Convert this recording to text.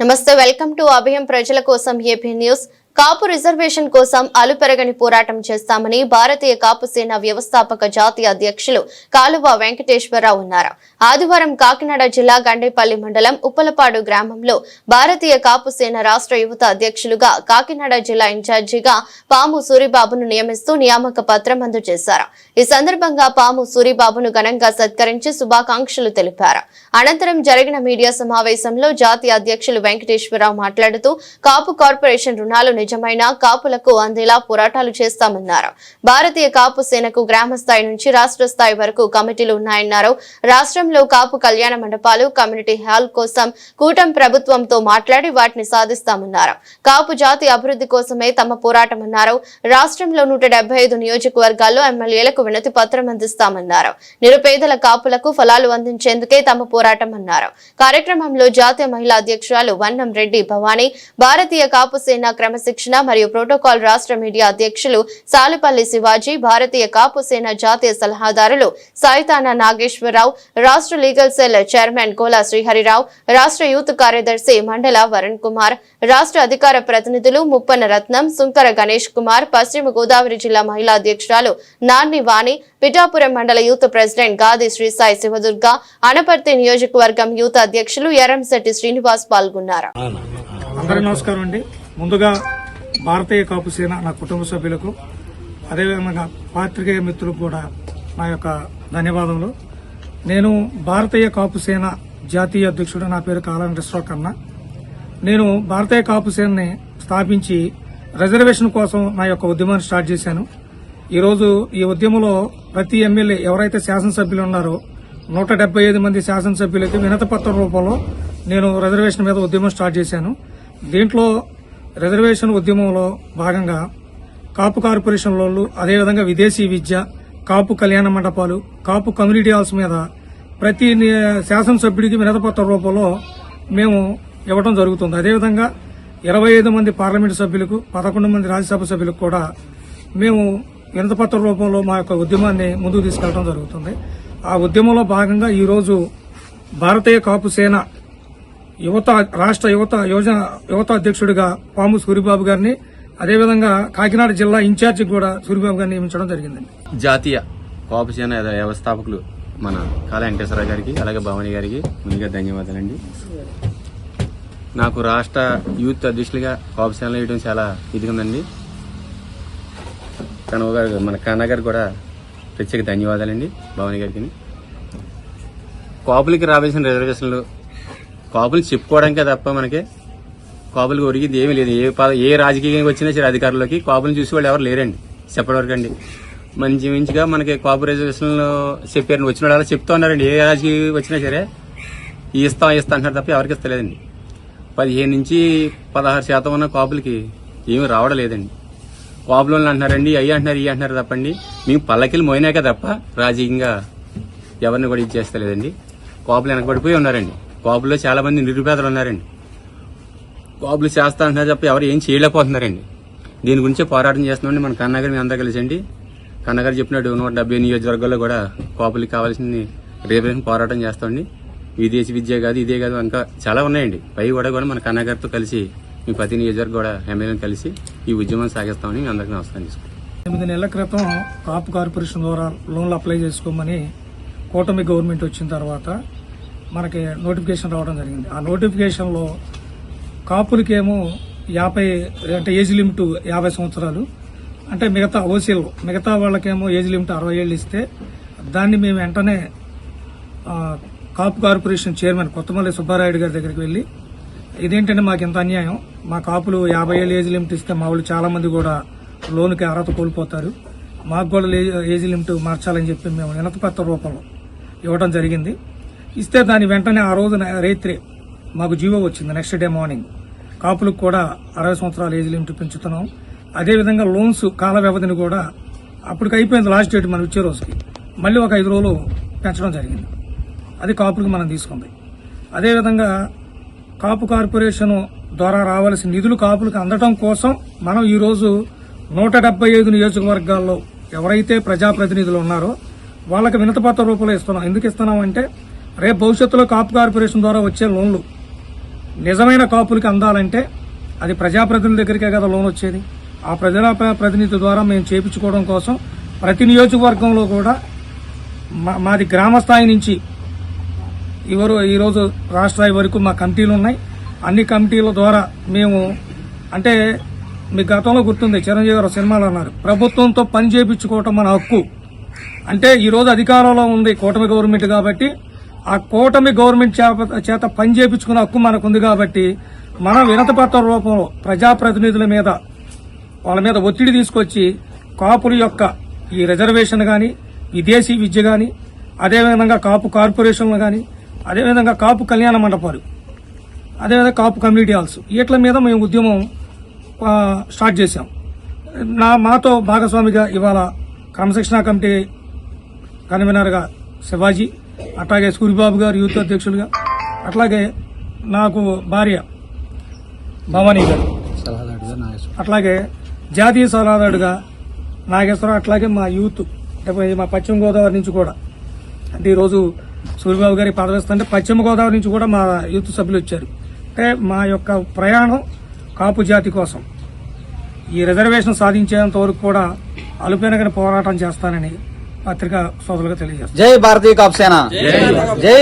నమస్తే welcome to అభయం ప్రజల కోసం ఏపీ న్యూస్ కాపు రిజర్వేషన్ కోసం అలుపెరగని పోరాటం చేస్తామని భారతీయ కాపు సేన వ్యవస్థాపక జాతీయ అధ్యక్షులు కాలువ వెంకటేశ్వరరావు ఉన్నారు ఆదివారం కాకినాడ జిల్లా గండేపల్లి మండలం ఉప్పలపాడు గ్రామంలో భారతీయ కాపు సేన రాష్ట్ర యువత అధ్యక్షులుగా కాకినాడ జిల్లా ఇన్ఛార్జిగా పాము సూరిబాబును నియమిస్తూ నియామక పత్రం అందజేశారు. ఈ సందర్భంగా పాము సూరిబాబును ఘనంగా సత్కరించి శుభాకాంక్షలు తెలిపారు. అనంతరం జరిగిన మీడియా సమావేశంలో జాతీయ అధ్యక్షులు వెంకటేశ్వరరావు మాట్లాడుతూ కాపు కార్పొరేషన్ రుణాలు నిజమైన కాపులకు అందేలా పోరాటాలు చేస్తామన్నారు. భారతీయ కాపు సేనకు గ్రామ స్థాయి నుంచి రాష్ట్ర స్థాయి వరకు కమిటీలు ఉన్నాయన్నారు. రాష్ట్రంలో కాపు కళ్యాణ మండపాలు కమ్యూనిటీ హాల్ కోసం కూటమి ప్రభుత్వంతో మాట్లాడి వాటిని సాధిస్తామన్నారు. కాపు జాతి అభివృద్ధి కోసమే తమ పోరాటం అన్నారు రాష్ట్రంలో నూట నియోజకవర్గాల్లో ఎమ్మెల్యేలకు వినతి పత్రం అందిస్తామన్నారు. నిరుపేదల కాపులకు ఫలాలు అందించేందుకే తమ పోరాటం అన్నారు కార్యక్రమంలో జాతీయ మహిళా అధ్యక్షురాలు వన్నం రెడ్డి భవానీ భారతీయ కాపు సేన క్రమశిక్షణ మరియు ప్రోటోకాల్ రాష్ట్ర మీడియా అధ్యక్షులు సాలిపల్లి శివాజీ భారతీయ కాపు సేన జాతీయ సలహాదారులు సాయితాన నాగేశ్వరరావు రాష్ట్ర legal cell chairman Kola Sriharirao రాష్ట్ర యూత్ కార్యదర్శి మండల వరుణ్ కుమార్ రాష్ట్ర అధికార ప్రతినిధులు ముప్పన రత్నం సుంకర గణేష్ కుమార్ పశ్చిమ గోదావరి జిల్లా మహిళా అధ్యక్షురాలు నాన్ని వాణి పిఠాపురం మండల యూత్ ప్రెసిడెంట్ గాది శ్రీసాయి శివదుర్గ అనపర్తి నియోజకవర్గం యూత్ అధ్యక్షులు ఎర్రంశెట్టి శ్రీనివాస్ పాల్గొన్నారు. అందరూ నమస్కారం అండి. ముందుగా భారతీయ కాపు సేన నా కుటుంబ సభ్యులకు అదేవిధంగా పాత్రికేయ మిత్రులకు కూడా నా యొక్క ధన్యవాదములు. నేను భారతీయ కాపు సేన జాతీయ అధ్యక్షుడు నా పేరు కాలా వెంకటేశ్వర కన్నా. నేను భారతీయ కాపు సేనని స్థాపించి రిజర్వేషన్ కోసం నా యొక్క ఉద్యమాన్ని స్టార్ట్ చేశాను. ఈరోజు ఈ ఉద్యమంలో ప్రతి ఎమ్మెల్యే ఎవరైతే శాసనసభ్యులు ఉన్నారో నూట డెబ్బై ఐదు మంది శాసనసభ్యులకి వినతపత్రం రూపంలో నేను రిజర్వేషన్ మీద ఉద్యమం స్టార్ట్ చేశాను. దీంట్లో రిజర్వేషన్ ఉద్యమంలో భాగంగా కాపు కార్పొరేషన్ లోన్లు అదేవిధంగా విదేశీ విద్య కాపు కళ్యాణ మండపాలు కాపు కమ్యూనిటీ హాల్స్ మీద ప్రతి శాసనసభ్యుడికి వినతపత్ర రూపంలో మేము ఇవ్వడం జరుగుతుంది. అదేవిధంగా ఇరవై ఐదు మంది పార్లమెంటు సభ్యులకు పదకొండు మంది రాజ్యసభ సభ్యులకు కూడా మేము వినతపత్ర రూపంలో మా యొక్క ఉద్యమాన్ని ముందుకు తీసుకెళ్ళడం జరుగుతుంది. ఆ ఉద్యమంలో భాగంగా ఈరోజు భారతీయ కాపు సేన యువత రాష్ట్ర యువత యువజన యువత అధ్యక్షుడిగా పాము సూరిబాబు గారిని అదేవిధంగా కాకినాడ జిల్లా ఇన్ఛార్జి కూడా సూరిబాబు గారిని నియమించడం జరిగిందండి జాతీయ కోపసేన వ్యవస్థాపకులు మన కాళ వెంకటేశ్వరరావు గారికి అలాగే భవానీ గారికి ముందుగా ధన్యవాదాలండి. నాకు రాష్ట్ర యూత్ అధ్యక్షులుగా కాపు వేయడం చాలా ఇదిగుందండి కనవ గారు మన కన్నా గారికి కూడా ప్రత్యేక ధన్యవాదాలండి భవానీ గారికి. కాపులకి రావాల్సిన రిజర్వేషన్లు కాపులు చెప్పుకోవడానికే తప్ప మనకి కాపులకు ఒరిగింది ఏమీ లేదు. ఏ పద ఏ రాజకీయంగా వచ్చినా సరే అధికారులకి కాపులను చూసి వాళ్ళు ఎవరు లేరండి. చెప్పటివరకు అండి మంచి మంచిగా మనకి కాపు రిజర్వేషన్లు చెప్పారు. వచ్చిన వాళ్ళు అలా ఉన్నారండి. ఏ రాజకీయ వచ్చినా సరే ఇస్తాం ఇస్తాం అంటారు తప్ప ఎవరికి ఇస్తలేదండి. పదిహేను నుంచి పదహారు శాతం ఉన్న కాపులకి ఏమీ రావడం లేదండి కాపులు అంటున్నారండి అయ్యి అంటున్నారు ఇవి అంటున్నారు తప్పండి. మేము పల్లకిలు మోయినాక తప్ప రాజకీయంగా ఎవరిని కూడా ఇచ్చేస్తలేదండి కాపులు వెనకబడిపోయి ఉన్నారండి. కాపుల్లో చాలా మంది నిరుపేదలు ఉన్నారండి. కాపులు చేస్తా అంటున్నారు తప్ప ఎవరు ఏం చేయలేకపోతున్నారండి. దీని గురించే పోరాటం చేస్తున్నామండి మన కన్నగారు మీ అందరూ కలిసండి. కన్నగారు చెప్పినట్టు నూట డెబ్బై నియోజకవర్గాల్లో కూడా కాపులకి కావాల్సింది రిజర్వేషన్ పోరాటం చేస్తామండి. విదేశీ విద్య కాదు ఇదే కాదు ఇంకా చాలా ఉన్నాయండి. పై కూడా కూడా మన కన్నగారితో కలిసి మీ ప్రతి నియోజకవర్గ కూడా ఎమ్మెల్యేని కలిసి ఈ ఉద్యమం సాగిస్తామని మీ అందరికీ నమస్కారం చేసుకుంటాం ఎనిమిది నెలల క్రితం కాపు కార్పొరేషన్ ద్వారా లోన్లు అప్లై చేసుకోమని కూటమి గవర్నమెంట్ వచ్చిన తర్వాత మనకి నోటిఫికేషన్ రావడం జరిగింది. ఆ నోటిఫికేషన్లో కాపులకేమో యాభై అంటే ఏజ్ లిమిట్ యాభై సంవత్సరాలు. అంటే మిగతా ఓసీలు మిగతా వాళ్ళకేమో ఏజ్ లిమిట్ అరవై ఏళ్ళు ఇస్తే దాన్ని మేము వెంటనే కాపు కార్పొరేషన్ చైర్మన్ కొత్తమల్లి సుబ్బారాయుడు గారి దగ్గరికి వెళ్ళి ఇదేంటంటే మాకు ఇంత అన్యాయం? మా కాపులు యాభై ఏళ్ళు ఏజ్ లిమిట్ ఇస్తే మా వాళ్ళు చాలామంది కూడా లోన్కి అర్హత కోల్పోతారు. మాకు కూడా లే- ఏజ్ లిమిట్ మార్చాలని చెప్పి మేము వినతపత్ర రూపంలో ఇవ్వడం జరిగింది. ఇస్తే దాని వెంటనే ఆ రోజున రైత్రి మాకు జీవో వచ్చింది నెక్స్ట్ డే మార్నింగ్ కాపులకు కూడా అరవై సంవత్సరాల ఏజ్ లిమిట్ పెంచుతున్నాం. అదేవిధంగా లోన్స్ కాల వ్యవధిని కూడా అప్పటికి అయిపోయింది లాస్ట్ డేట్ మనం ఇచ్చే రోజుకి. మళ్ళీ ఒక ఐదు రోజులు పెంచడం జరిగింది. అది కాపులకు మనం తీసుకుంది. అదేవిధంగా కాపు కార్పొరేషన్ ద్వారా రావాల్సిన నిధులు కాపులకు అందటం కోసం మనం ఈరోజు నూట డెబ్బై ఐదు నియోజకవర్గాల్లో ఎవరైతే ప్రజాప్రతినిధులు ఉన్నారో వాళ్ళకి వినతపత్ర రూపంలో ఇస్తున్నాం. ఎందుకు ఇస్తున్నాం అంటే రేపు భవిష్యత్తులో కాపు కార్పొరేషన్ ద్వారా వచ్చే లోన్లు నిజమైన కాపులకి అందాలంటే అది ప్రజాప్రతినిధుల దగ్గరికే కదా లోన్ వచ్చేది. ఆ ప్రజా ప్రతినిధి ద్వారా మేము చేపించుకోవడం కోసం ప్రతి నియోజకవర్గంలో కూడా మా- మాది గ్రామ స్థాయి నుంచి ఎవరు ఈరోజు రాష్ట్ర స్థాయి వరకు మా కమిటీలు ఉన్నాయి. అన్ని కమిటీల ద్వారా మేము అంటే మీ గతంలో గుర్తుంది చిరంజీవి గారు సినిమాలు అన్నారు. ప్రభుత్వంతో పని చేయించుకోవటం మన హక్కు. అంటే ఈరోజు అధికారంలో ఉంది కూటమి గవర్నమెంట్ కాబట్టి ఆ కూటమి గవర్నమెంట్ చేప- చేత పని చేయించుకునే హక్కు మనకుంది కాబట్టి మనం వినతపత్ర రూపంలో ప్రజాప్రతినిధుల మీద వాళ్ళ మీద ఒత్తిడి తీసుకొచ్చి కాపుల యొక్క ఈ రిజర్వేషన్ కానీ విదేశీ విద్య కానీ అదేవిధంగా కాపు కార్పొరేషన్లు కానీ అదేవిధంగా కాపు కళ్యాణ మండపాలు అదేవిధంగా కాపు కమ్యూనిటీ హాల్స్ వీటి మీద మేము ఉద్యమం స్టార్ట్ చేశాం. నా మాతో భాగస్వామిగా ఇవాళ క్రమశిక్షణ కమిటీ కన్వీనర్గా శివాజీ అట్లాగే సూరిబాబు గారు యూత్ అధ్యక్షులుగా అట్లాగే నాకు భార్య భవానీ గారు. అట్లాగే జాతీయ సలహాదారుడుగా నాగేశ్వరం అట్లాగే మా యూత్ అంటే మా పశ్చిమ గోదావరి నుంచి కూడా. అంటే ఈరోజు సూర్యబాబు గారి పదవిస్తుంటే పశ్చిమ గోదావరి నుంచి కూడా మా యూత్ సభ్యులు వచ్చారు. అంటే మా యొక్క ప్రయాణం కాపు జాతి కోసం. ఈ రిజర్వేషన్ సాధించేంత వరకు కూడా అలుపెనగని పోరాటం చేస్తానని పత్రికా సోదరులుగా తెలియజేస్తాను జై భారతీయ కాపు సేన జై